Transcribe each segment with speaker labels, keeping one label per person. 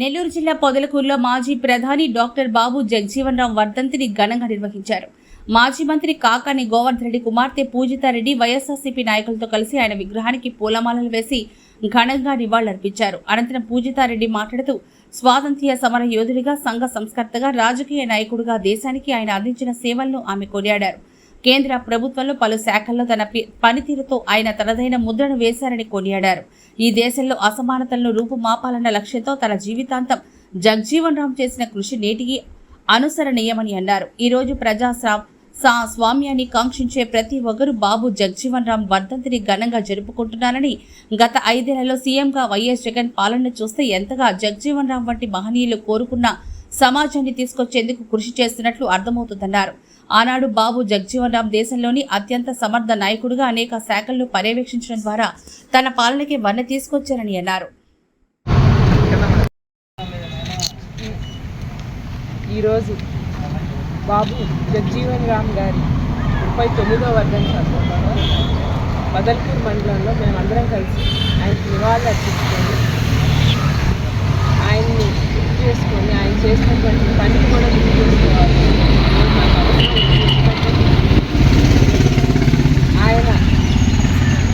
Speaker 1: నెల్లూరు జిల్లా పొదలకూరులో మాజీ ప్రధాని డాక్టర్ బాబు జగజీవన్రామ్ వర్ధంతిని ఘనంగా నిర్వహించారు. మాజీ మంత్రి కాకాని గోవర్ధన్ రెడ్డి కుమార్తె పూజితారెడ్డి వైఎస్ఆర్సీపీ నాయకులతో కలిసి ఆయన విగ్రహానికి పూలమాలలు వేసి ఘనంగా నివాళులర్పించారు. అనంతరం పూజితారెడ్డి మాట్లాడుతూ స్వాతంత్ర్య సమర యోధుడిగా సంఘ సంస్కర్తగా రాజకీయ నాయకుడిగా దేశానికి ఆయన అందించిన సేవలను ఆమె కొనియాడారు. కేంద్ర ప్రభుత్వంలో పలు శాఖల్లో తన పనితీరుతో ఆయన తనదైన ముద్రను వేశారని కొనియాడారు. ఈ దేశంలో అసమానతలను రూపుమాపాలన్న లక్ష్యంతో తన జీవితాంతం జగ్జీవన్ రామ్ చేసిన కృషి నేటికి అనుసరణీయమని అన్నారు. ఈరోజు రోజు సా- సా స్వామ్యాన్ని కాంక్షించే ప్రతి ఒక్కరూ బాబు జగ్జీవన్ రామ్ వర్ధంతిని ఘనంగా జరుపుకుంటున్నారని గత ఐదేళ్ళలో సీఎంగా వైఎస్ జగన్ పాలన చూస్తే ఎంతగా జగ్జీవన్ రామ్ వంటి మహనీయులు కోరుకున్న సమాజాన్ని తీసుకొచ్చేందుకు కృషి చేస్తున్నట్లు అర్థమవుతుందన్నారు. ఆనాడు బాబు జగ్జీవన్ రామ్ దేశంలోని అత్యంత సమర్థ నాయకుడిగా అనేక శాఖలను పర్యవేక్షించడం ద్వారా తన పాలనకి వన్నె తీసుకొచ్చారని అన్నారు.
Speaker 2: ఈరోజు బాబు జగ్జీవన్ రామ్ గారి ముప్పై తొమ్మిదో వర్ధన్ సందర్భంగా బదల్పూర్ మండలంలో మేమందరం కలిసి ఆయనకి నివాళులు అర్పించుకొని ఆయన్ని గుర్తు చేసుకొని ఆయన చేసినటువంటి పని కూడా గుర్తు చేసుకోవాలి అనేది మాకు అవసరం. ఎందుకంటే ఆయన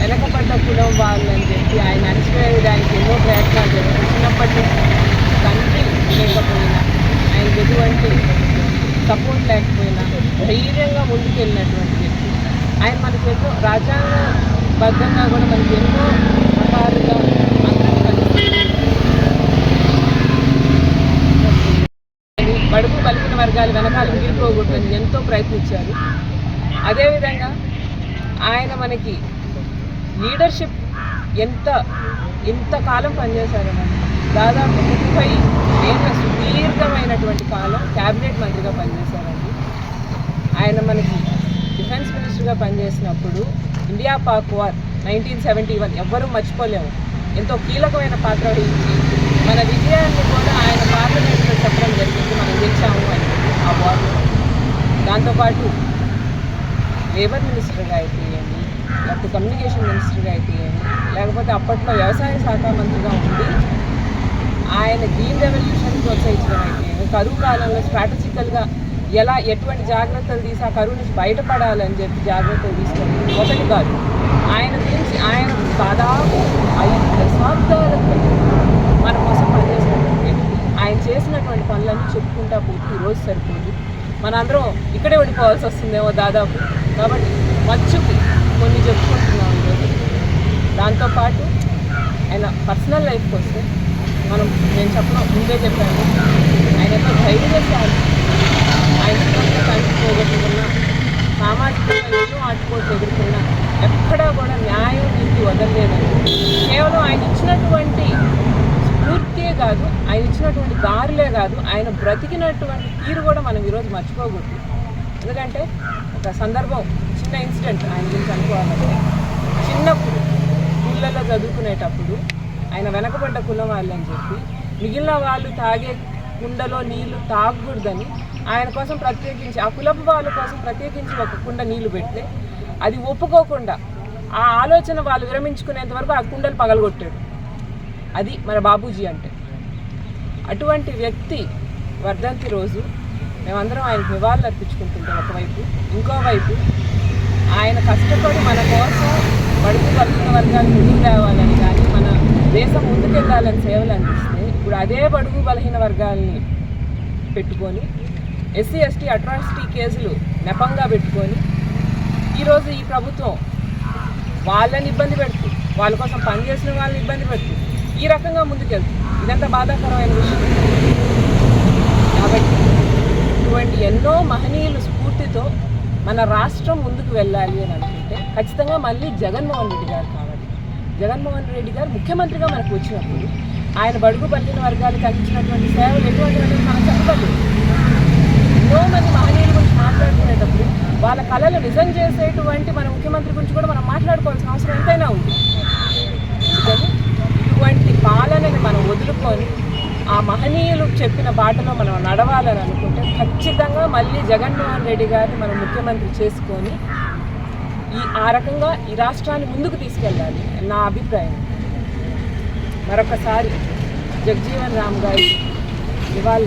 Speaker 2: వెనకబడ్డ కులం వాళ్ళని చెప్పి ఆయన అణచివేయడానికి ఎన్నో ప్రయత్నాలు జరిగాయి చిన్నప్పటి నుంచి తండ్రి లేకపోయినా ఆయనకి ఎటువంటి సపోర్ట్ లేకపోయినా ధైర్యంగా ముందుకెళ్ళినటువంటి వ్యక్తి. ఆయన మనకి ఎన్నో రాజ్యాంగబద్ధంగా కూడా మనకి ఎన్నో రకాలుగా అందరం కలిసి బడుగు బలిగిన వర్గాలు వెనకాల మిగిలిపోకూడదని ఎంతో ప్రయత్నించారు అదేవిధంగా ఆయన మనకి లీడర్షిప్ ఎంత ఎంతకాలం మనం దాదాపు ముప్పై ఏళ్ళ సుదీర్ఘమైనటువంటి కాలం క్యాబినెట్ మంత్రిగా పనిచేశారండి. ఆయన మనకి డిఫెన్స్ మినిస్టర్గా పనిచేసినప్పుడు India Pak war nineteen seventy one ఎవ్వరూ మర్చిపోలేము ఎంతో కీలకమైన పాత్ర వహించి మన విజయాన్ని కూడా ఆయన పార్లమెంట్లో చెప్పడం జరిగింది. మనం గెలిచాము అని ఆ వార్లో. దాంతోపాటు లేబర్ మినిస్టర్గా అయితేయండి లేకపోతే కమ్యూనికేషన్ మినిస్టర్గా అయితేయండి లేకపోతే అప్పట్లో వ్యవసాయ శాఖ మంత్రిగా ఉండి ఆయన గ్రీన్ రెవల్యూషన్ ప్రోత్సహించడం అయితే కరువు కాలంలో స్ట్రాటజికల్గా ఎలా ఎటువంటి జాగ్రత్తలు తీసి ఆ కరువు నుంచి బయటపడాలని చెప్పి జాగ్రత్తలు తీసుకొని ఒకటి కాదు. ఆయన గురించి ఆయన దాదాపు ఐదు దశాబ్దాల మన కోసం పనిచేసినటువంటి ఆయన చేసినటువంటి పనులన్నీ చెప్పుకుంటా పోతే ఈరోజు సరిపోదు. మనందరం ఇక్కడే ఉండిపోవాల్సి వస్తుందేమో దాదాపు. కాబట్టి మచ్చుకి కొన్ని చెప్పుకుంటున్నాం దాంతోపాటు ఆయన పర్సనల్ లైఫ్కి వస్తే మనం నేను చెప్పడం ముందే చెప్పాను. ఆయన యొక్క ధైర్యశాలి ఆయన చిన్నప్పుడు తండ్రి పోగొట్టుకున్న సామాజికంగా ఎన్నో ఆటుపోట్లు ఎదుర్కొన్న ఎక్కడా కూడా న్యాయం నీతి వదలలేదండి కేవలం ఆయన ఇచ్చినటువంటి స్ఫూర్తే కాదు ఆయన ఇచ్చినటువంటి దారులే కాదు ఆయన బ్రతికినటువంటి తీరు కూడా మనం ఈరోజు మర్చిపోకూడదు. ఎందుకంటే ఒక సందర్భం చిన్న ఇన్సిడెంట్ ఆయన గురించి అనుకోవాలంటే చిన్నప్పుడు స్కూళ్ళలో చదువుకునేటప్పుడు ఆయన వెనకబడ్డ కులం వాళ్ళని చెప్పి మిగిలిన వాళ్ళు తాగే కుండలో నీళ్ళు తాగకూడదని ఆయన కోసం ప్రత్యేకించి ఆ కులపు వాళ్ళ కోసం ప్రత్యేకించి ఒక కుండ నీళ్ళు పెడితే అది ఒప్పుకోకుండా ఆ ఆలోచన వాళ్ళు విరమించుకునేంత వరకు ఆ కుండలు పగలగొట్టాడు. అది మన బాబూజీ అంటే. అటువంటి వ్యక్తి వర్ధంతి రోజు మేమందరం ఆయనకు నివాళులు అర్పించుకుంటుంటాం ఒకవైపు. ఇంకోవైపు ఆయన కష్టపడి మన కోసం బడుగు బతుకున్న వర్గాలు ముందుకు తేవాలని కానీ మన దేశం ముందుకెళ్ళాలని సేవలు అందిస్తే ఇప్పుడు అదే బడుగు బలహీన వర్గాల్ని పెట్టుకొని ఎస్సీ ఎస్టీ అట్రాసిటీ కేసులు నెపంగా పెట్టుకొని ఈరోజు ఈ ప్రభుత్వం వాళ్ళని ఇబ్బంది పెడుతూ వాళ్ళ కోసం పనిచేసిన వాళ్ళని ఇబ్బంది పెడుతూ ఈ రకంగా ముందుకెళ్తుంది. ఇదంతా బాధాకరమైన విషయం కాబట్టి ఇటువంటి ఎన్నో మహనీయుల స్ఫూర్తితో మన రాష్ట్రం ముందుకు వెళ్ళాలి అని అనుకుంటే ఖచ్చితంగా మళ్ళీ జగన్మోహన్ రెడ్డి గారు కావాలి. జగన్మోహన్ రెడ్డి గారు ముఖ్యమంత్రిగా మనకు వచ్చినప్పుడు ఆయన బడుగు పట్టిన వర్గాలకు అందించినటువంటి సేవలు ఎటువంటి మనం చెప్పలేదు ఎంతో మంది మహనీయుల గురించి మాట్లాడుకునేటప్పుడు వాళ్ళ కళలు నిజం చేసేటువంటి మన ముఖ్యమంత్రి గురించి కూడా మనం మాట్లాడుకోవాల్సిన అవసరం ఎంతైనా ఉంది. ఇటువంటి పాలనని మనం వదులుకొని ఆ మహనీయులు చెప్పిన బాటలో మనం నడవాలని అనుకుంటే ఖచ్చితంగా మళ్ళీ జగన్మోహన్ రెడ్డి గారిని మనం ముఖ్యమంత్రి చేసుకొని ఈ ఆ రకంగా ఈ రాష్ట్రాన్ని ముందుకు తీసుకెళ్ళాలి నా అభిప్రాయం. మరొకసారి జగజీవన్ రామ్ గారి ఇవాళ